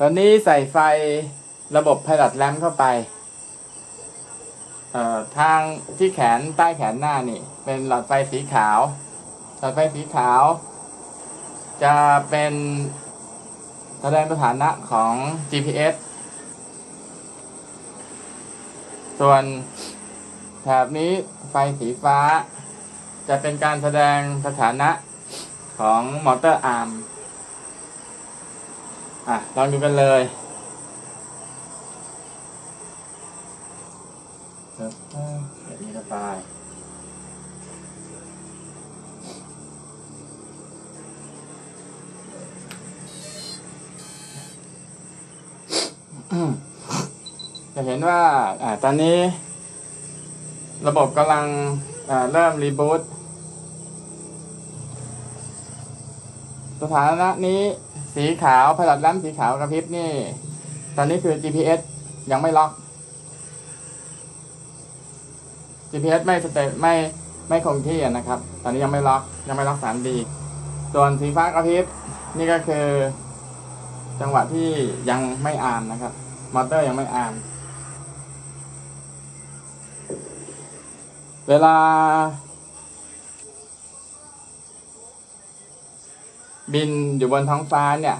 ตอนนี้ใส่ไฟระบบ Pilot Lamp เข้าไป เอ่อทางที่แขนใต้แขนหน้านี่ เป็นหลอดไฟสีขาว หลอดไฟสีขาว จะเป็นแสดงสถานะของ GPS ส่วนแถบนี้ไฟสีฟ้า จะเป็นการแสดงสถานะของมอเตอร์อาร์ม อะลองดูกันเลยเดี๋ยวนี้ระบายจะเห็นว่าอ่าตอนนี้ ระบบกำลังเริ่มรีบูต สถานะนี้สีขาวพลัดล้ำสีขาวกระพริบนี่ ตอนนี้คือ GPS ยังไม่ล็อก GPS ไม่สเตตไม่ไม่คงที่นะครับ ตอนนี้ยังไม่ล็อกยังไม่ล็อก 3D ส่วนสีฟ้ากระพริบนี่ก็คือ จังหวะที่ยังไม่อาร์มนะครับ มอเตอร์ยังไม่อาร์มเวลา บินอยู่บนท้องฟ้าเนี่ย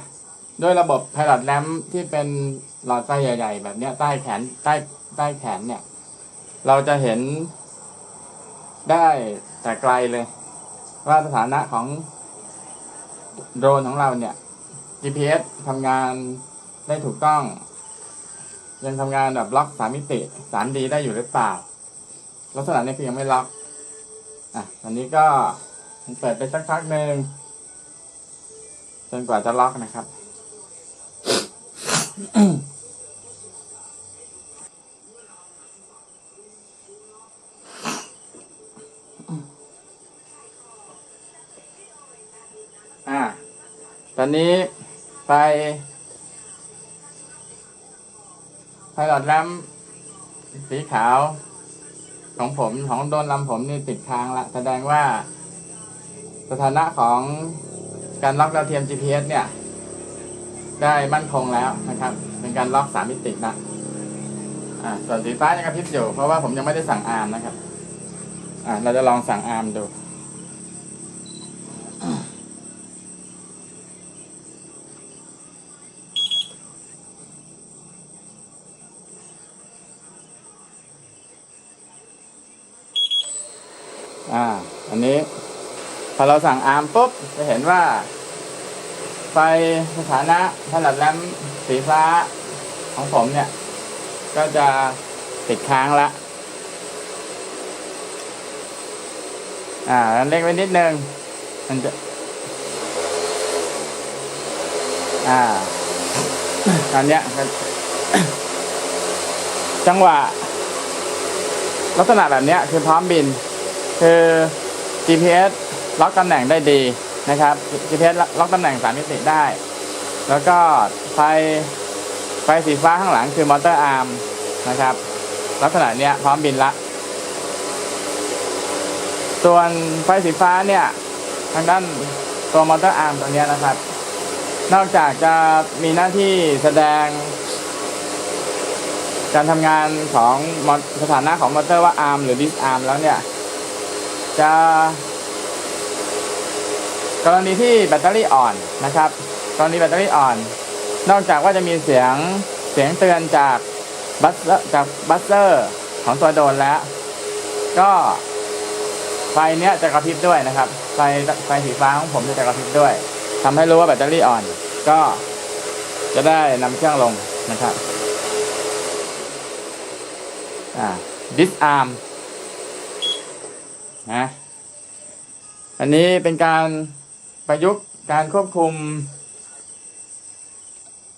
ด้วยระบบ Pilot Lamp ที่เป็นหลอดไฟใหญ่ ๆ แบบเนี้ยใต้แขนใต้ใต้แขนเนี่ย เราจะเห็นได้แต่ไกลเลย ว่าสถานะของโดรนของเราเนี่ย GPS ทำงานได้ถูกต้อง ยังทำงานแบบล็อกสามมิติ 3D ได้อยู่หรือเปล่าลักษณะนี้คือยังไม่ล็อกอะตอนนี้ก็เปิดไปสักพักหนึ่ง จนกว่าจะล็อกนะครับ อ่า ตอนนี้ไฟไฟหลอดแลมสีขาว ของผมของโดนลำผมนี่ติดค้างละ แสดงว่าสถานะของ การล็อกดาวเทียม GPS เนี่ย ได้มั่นคงแล้วนะครับ เป็นการล็อกสามมิตินะอ่าส่วนสีฟ้ายังกระพริบอยู่เพราะว่าผมยังไม่ได้สั่งอาร์มนะครับ อ่าเราจะลองสั่งอาร์มดูอ่า อันนี้ พอเราสั่งอาร์มปุ๊บจะเห็นว่า ไฟสถานะถนัดแลมสีฟ้าของผมเนี่ย ก็จะติดค้างละอ่าเล็กไว้นิดนึง มันจะ อ่า ตอนเนี้ยจังหวะ ลักษณะแบบเนี้ยคือพร้อมบิน คือ GPS ล็อกตำแหน่งได้ดีนะครับ GPS ล็อกตำแหน่งสามมิติได้ แล้วก็ไฟไฟสีฟ้าข้างหลังคือมอเตอร์อาร์มนะครับ ลักษณะเนี้ยพร้อมบินละ ส่วนไฟสีฟ้าเนี่ยทางด้านตัวมอเตอร์อาร์มตัวเนี้ยนะครับ นอกจากจะมีหน้าที่แสดง การทำงานของมอสถานะของมอเตอร์ว่าอาร์มหรือดิสอาร์มแล้วเนี่ย จะ กรณีที่แบตเตอรี่อ่อนนะครับ กรณีแบตเตอรี่อ่อน นอกจากว่าจะมีเสียงเสียงเตือนจากบัสจากบัสเซอร์ของตัวโดรนแล้ว ก็ไฟเนี้ยจะกระพริบด้วยนะครับ ไฟไฟสีฟ้าของผมจะกระพริบด้วยทำให้รู้ว่าแบตเตอรี่อ่อน ก็จะได้นำเครื่องลงนะครับอ่า disarm นะอันนี้เป็นการ ประยุกต์การควบคุม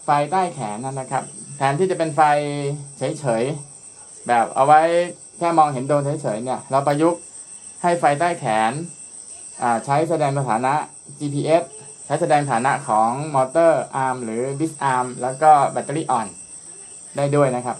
ไฟใต้แขนนั่นนะครับ แทนที่จะเป็นไฟเฉยๆแบบเอาไว้แค่มองเห็นโดนเฉยๆเนี่ย เราประยุกต์ให้ไฟใต้แขนใช้แสดงสถานะ GPS ใช้แสดงฐานะของมอเตอร์อาร์มหรือดิสอาร์มแล้วก็แบตเตอรี่อ่อนได้ด้วยนะครับ